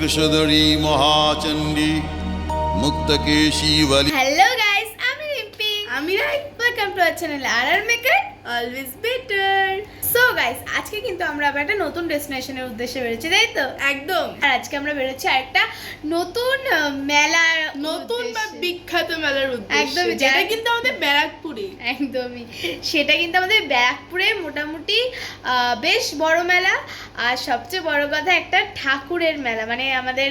কৃষধরী মহাচণ্ডী মুক্তকেশী বলি। Hello guys আমি রিম্পি। আমি Rai. Welcome to our channel R R maker always better so guys আজকে কিন্তু আমরা আবার একটা নতুন ডেস্টিনেশনের উদ্দেশ্যে বেরোচ্ছি তাই তো? একদম। আর আজকে আমরা বেরোচ্ছি একটা নতুন মেলার নতুন বা বিখ্যাত মেলার উদ্দেশ্যে যেটা কিন্তু আমাদের ব্যারাকপুরে। একদমই। সেটা কিন্তু আমাদের ব্যারাকপুরে মোটামুটি বেশ বড় মেলা। আর সবচেয়ে বড় কথা একটা ঠাকুরের মেলা মানে আমাদের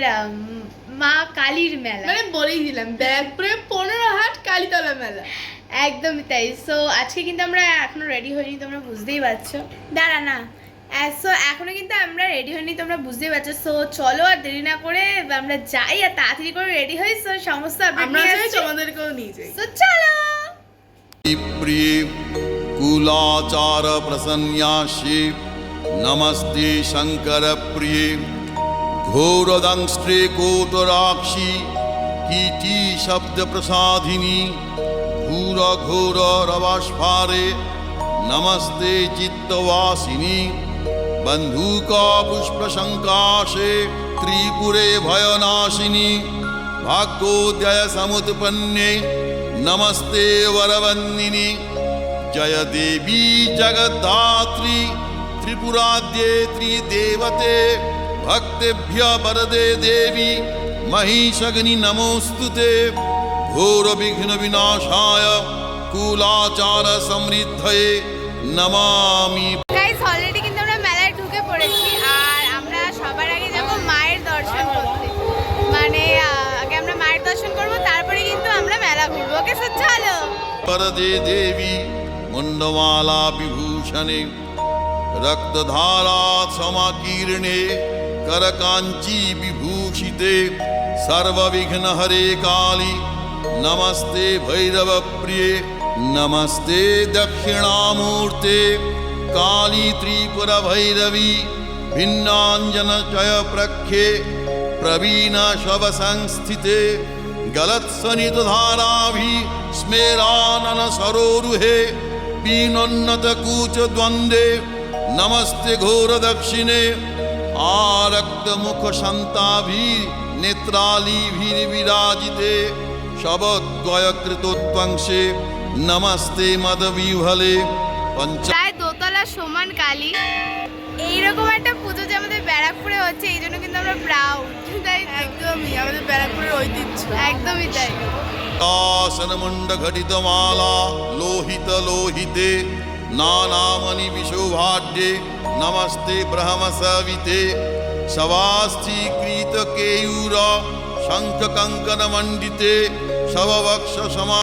মা কালীর মেলা। মানে বলেই দিলাম ব্যারাকপুরে পনেরো হাট কালীতলা মেলা। একদমই তাই। সো আজকে কিন্তু আমরা এখনও রেডি হইনি তোমরা বুঝতেই পারছ। দাঁড়া না। সো এখনও কিন্তু আমরা রেডি হইনি তোমরা বুঝতেই পারছ। সো চলো আর দেরি না করে আমরা যাই আর তাড়াতাড়ি করে রেডি হই। সো সমস্ত আমরা তোমাদেরকেও নিয়ে যাই। সো চলো। কুলাচার প্রসন্যাসী। নমস্তে শঙ্কর প্রিয়ে ঘোরদংস্ত্রে কোতরাক্ষী কীটি শব্দ প্রসাধিনী प्रसादिनी घूर घोर रवास्फारे नमस्ते चित्तवासिनी बंधुका पुष्प शंकाशे त्रिपुरे भयनाशिनी भाग्योदय समुत्पन्ने नमस्ते वरवन्दिनी जय देवी जगद्धात्री त्रिपुराद्ये त्रिदेवते भक्तेभ्य वरदे देवी महिषग्नि ঘোরবিঘ্ন বিনাশায় কুলাচার সমৃদ্ধয়ে নমামি। মেলায় ঢুকে পড়েছি আর আমরা মায়ের দর্শন মানে, মায়ের দর্শন তারপরে আমরা মেলা দেবী বিভূষণে রক্তধারা সমাকীর্ণে বিভূষিতে সর্ববিঘ্ন হরে কালী नमस्ते भैरवप्रिये नमस्ते दक्षिणामूर्ते कालित्रिपुरभैरवी भिन्नाञ्जनचय प्रख्ये प्रवीणशव गलत्सनितधाराभि स्मेराननसरोरुहे पीनोन्नतकूचद्वन्द्वे नमस्ते घोरदक्षिणे आरक्तमुखशन्ताभिनेत्रालीभिर्विराजिते শবদ্বয়কৃতোত্বাংশে নমাস্তে মাধবীহলে পঞ্চ প্রায় দোতলা সমান কালী। এইরকম একটা পুজো যে আমাদের ব্যারাকপুরে হচ্ছে এই জন্য কিন্তু আমরা প্রাউড তাই একদমই আমাদের ব্যারাকপুরের ঐতিহ্য। একদমই তাই। আসনমুণ্ড ঘটিত মালা লোহিত লোহিতে নানামণি বিশোভাঢ্যে নমস্তে ব্রহ্মসবিতে সবাস্তি কৃত কেয়ুর শঙ্খকাঙ্কনমণ্ডিতে সববক্ষ সমা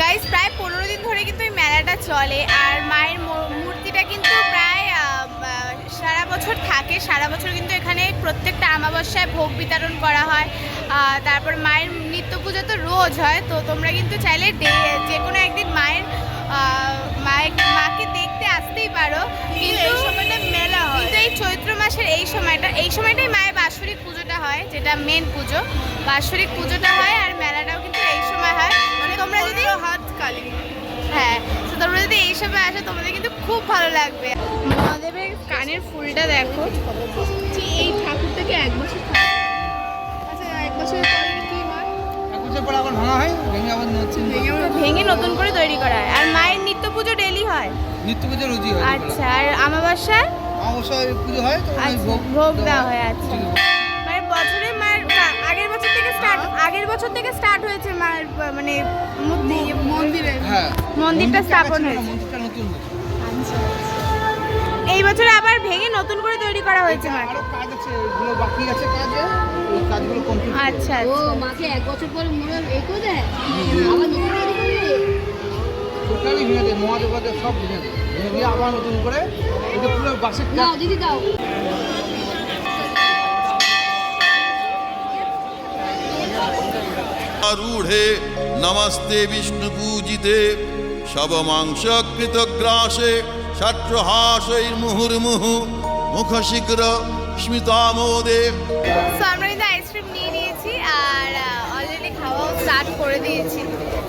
গাইস প্রায় পনেরো দিন ধরে কিন্তু এই মেলাটা চলে আর মায়ের মূর্তিটা কিন্তু প্রায় সারা বছর থাকে। সারা বছর কিন্তু এখানে প্রত্যেকটা আমাবস্যায় ভোগ বিতরণ করা হয়। তারপর মায়ের নিত্য পুজো তো রোজ হয়, তো তোমরা কিন্তু চাইলে যে কোনো একদিন মায়ের মায়ের মাকে দেখ আসতেই পারো কিন্তু এই সময়টা মেলা হয়। কিন্তু এই চৈত্র মাসের এই সময়টা এই সময়টাই মায়ের বাৎসরিক পুজোটা হয় যেটা মেন পুজো। বাৎসরিক পুজোটা হয় আর মেলাটাও কিন্তু এই সময় হয়। মানে তোমরা যদি হাট কালী হ্যাঁ তো তোমরা যদি এই সময় আসো তোমাদের কিন্তু খুব ভালো লাগবে। মহাদেবের কানের ফুলটা দেখো। এই ঠাকুরটাকে এক বছর আচ্ছা এক বছর পরে কি হয়? ভেঙে নতুন করে তৈরি করা হয়। আর মায়ের নিত্য পুজো ডেলি হয়। নিত্য পুজো রুজি হয়। আচ্ছা আর আমাবস্যায় অবশ্যই পুজো হয় তো ওই আচ্ছা, ভোগ ভোগ দেওয়া হয়। আচ্ছা। মানে বছরে মায়ের আগের বছর থেকে স্টার্ট আগের বছর থেকে স্টার্ট হয়েছে মায়ের মানে মূর্তি মন্দিরে হ্যাঁ। মন্দিরটা স্থাপন হয়েছে। মন্দিরটা নতুন হয়েছে। আচ্ছা, এই বছর আবার ভেঙে নতুন করে তৈরি করা হয়েছে মাকে? আরও কাজ আছে এগুলো বাকি আছে কাজে কাজগুলো কমপ্লিট আচ্ছা ও আচ্ছা মাকে এক বছর পর মনে এ করে দেয়? আবার নতুন করে টোটালি ভেঙে দেয় সব ভেঙে দেয়। ভেঙে আবার নতুন করে এটা পুরো বাসের দিদি নমস্তে বিষ্ণু পূজিতে শবমাংসকৃতগ্রাসে স্মিতামোদে। আমরা কিন্তু আইসক্রিম নিয়ে নিয়েছি আর uh, অলরেডি খাওয়াও স্টার্ট করে দিয়েছি।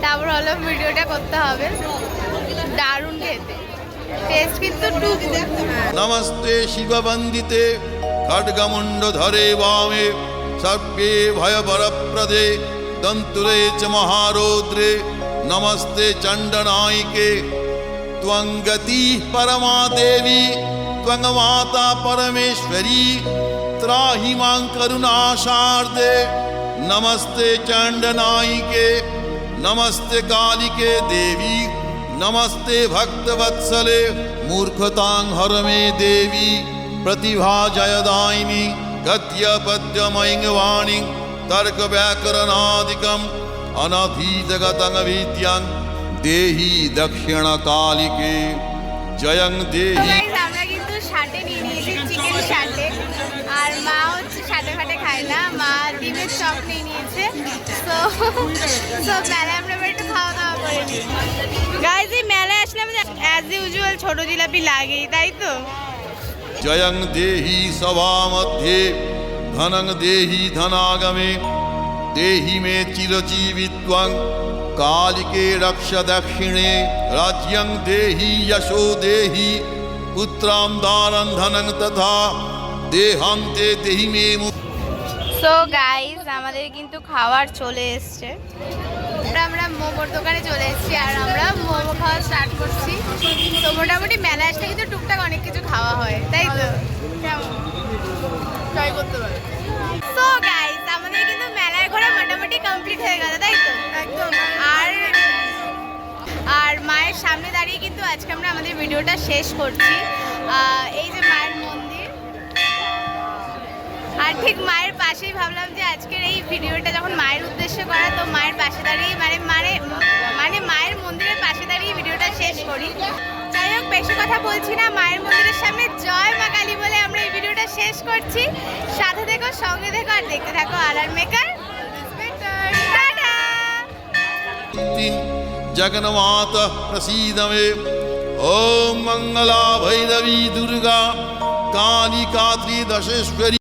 তারপর হলো ভিডিওটা করতে হবে দারুণ খেতে টেস্ট কিন্তু টু नमस्ते शिववन्दिते खड्गमुण्डधरे वामे सर्वे भयवरप्रदे दन्तुरे च महारौद्रे नमस्ते चण्डनायिके त्वं गतिः परमा देवी त्वं माता परमेश्वरी त्राहि मां करुणाशार्दे नमस्ते चण्डनायिके नमस्ते कालिके देवी, नमस्ते भक्तवत्सले, मूर्खतां हर मे देवी, प्रतिभा जयदायिनी गद्य गद्यपद्यमयिङ्वाणि तर्कव्याकरणादिकम् अनधीतगतङ्गविद्यां देहि दक्षिणकालिके। जयं देहि। মা ডিমের চপ নিয়ে নিয়েছে। তো তো মেলায় আমরা একটু খাওয়া দাওয়া করে গাইজ এই মেলায় আসলে অ্যাজ ইউজুয়াল ছোট জিলাপি লাগেই তাই তো? জয়ং দেহি সভা মধ্যে ধনং দেহি ধনাগমে। দেহি মে চিরজীবিত্বং কালিকে রক্ষ দক্ষিণে। রাজ্যং দেহি যশো দেহি পুত্রাম দারং ধনং তথা। দেহান্তে দেহি মে মুক্তি সো গাইজ আমাদের কিন্তু খাবার চলে এসছে। আমরা মোমোর দোকানে চলে এসেছি আর আমরা মোমো খাওয়া স্টার্ট করছি। তো মোটামুটি মেলা আসলে কিন্তু টুকটাক অনেক কিছু খাওয়া হয় তাই তো? ট্রাই করতে পারে। সো গাইজ আমাদের কিন্তু মেলায় ঘোরা মোটামুটি কমপ্লিট হয়ে গেল তাই তো? একদম। আর আর মায়ের সামনে দাঁড়িয়ে কিন্তু আজকে আমরা আমাদের ভিডিওটা শেষ করছি। এই যে মায়ের মন্দির। আর ঠিক মায়ের পাশেই ভাবলাম যে আজকের এই ভিডিওটা যখন মায়ের উদ্দেশ্যে করা তো মায়ের পাশে দাঁড়িয়ে মানে মানে মানে মায়ের মন্দিরের পাশে দাঁড়িয়ে ভিডিওটা শেষ করি যাই হোক বেশি কথা বলছি না মায়ের মন্দিরের সামনে জয় মা কালী বলে আমরা এই ভিডিওটা শেষ করছি সাথে থেকো সঙ্গে থেকো আর দেখতে থাকো আর আর মেকার টাটা जगन्मातः प्रसीद मे ॐ मङ्गला भैरवी दुर्गा कालिका त्रिदशेश्वरी